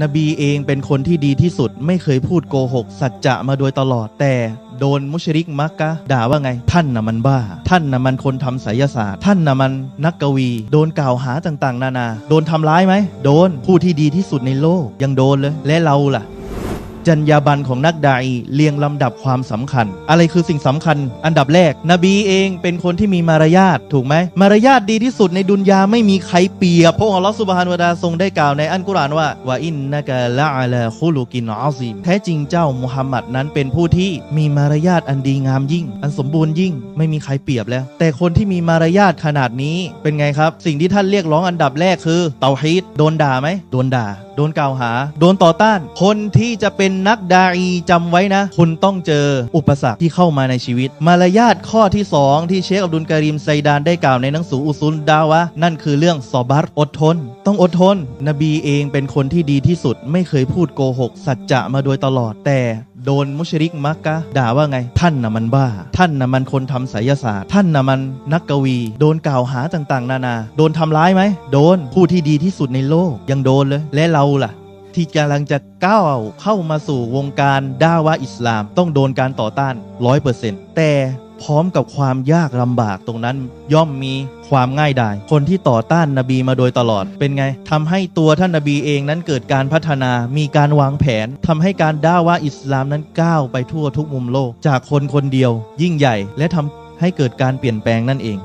นบีเองเป็นคนที่ดีที่สุดไม่เคยพูดโกหก สัจจะมาโดยตลอดแต่โดนมุชริกมักกะด่าว่าไง ท่านน่ะมันบ้า ท่านน่ะมันคนทำไสยศาสตร์ ท่านน่ะมันนักกวี โดนกล่าวหาต่างๆ นานา โดนทำร้ายไหม โดนผู้ที่ดีที่สุดในโลกยังโดนเลย และเราล่ะ จรรยาบรรณของนักดาอีเรียงลำดับความสำคัญ อะไรคือสิ่งสำคัญ อันดับแรก นบีเองเป็นคนที่มีมารยาทถูกไหมมารยาทดีที่สุดในดุนยาไม่มีใครเปรียบพระองค์อัลลอฮฺสุบฮานวะตะอาทรงได้กล่าวในอันกุรอานว่าว่าอินนะกะละอะลคุลุกินอาซิมแท้จริงเจ้ามุฮัมมัดนั้นเป็นผู้ที่มีมารยาทอันดีงามยิ่ง อันสมบูรณ์ยิ่งไม่มีใครเปรียบแล้ว แต่คนที่มีมารยาทขนาดนี้เป็นไงครับ สิ่งที่ท่านเรียกร้องอันดับแรกคือเตาฮีดโดนด่าไหมโดนด่า โดนกล่าวหา โดนต่อต้าน คนที่จะเป็นนักดาอีจำไว้นะ คุณต้องเจออุปสรรคที่เข้ามาในชีวิต มารยาทข้อที่ 2 ที่เชคอับดุลการิมไซดานได้กล่าวในหนังสืออุซุลดาวะ นั่นคือเรื่องซอบัตอดทน ต้องอดทน นบีเองเป็นคนที่ดีที่สุด ไม่เคยพูดโกหก สัจจะมาโดยตลอดแต่โดนมุชริกมักกะด่าว่าไง ท่านน่ะมันบ้า ท่านน่ะมันคนทำไสยศาสตร์ ท่านน่ะมันนักกวี โดนกล่าวหาต่างๆ นานา โดนทำร้ายไหม โดนผู้ที่ดีที่สุดในโลกยังโดนเลย และเราล่ะ ที่กำลังจะก้าวเข้ามาสู่วงการด้าวะอิสลาม ต้องโดนการต่อต้าน100%แต่พร้อมกับความยากลำบากตรงนั้นย่อมมีความง่ายดาย คนที่ต่อต้านนบีมาโดยตลอดเป็นไงทำให้ตัวท่านนบีเองนั้นเกิดการพัฒนา มีการวางแผนทำให้การด้าวะอิสลามนั้นก้าวไปทั่วทุกมุมโลก จากคนคนเดียว ยิ่งใหญ่ และทำให้เกิดการเปลี่ยนแปลงนั่นเอง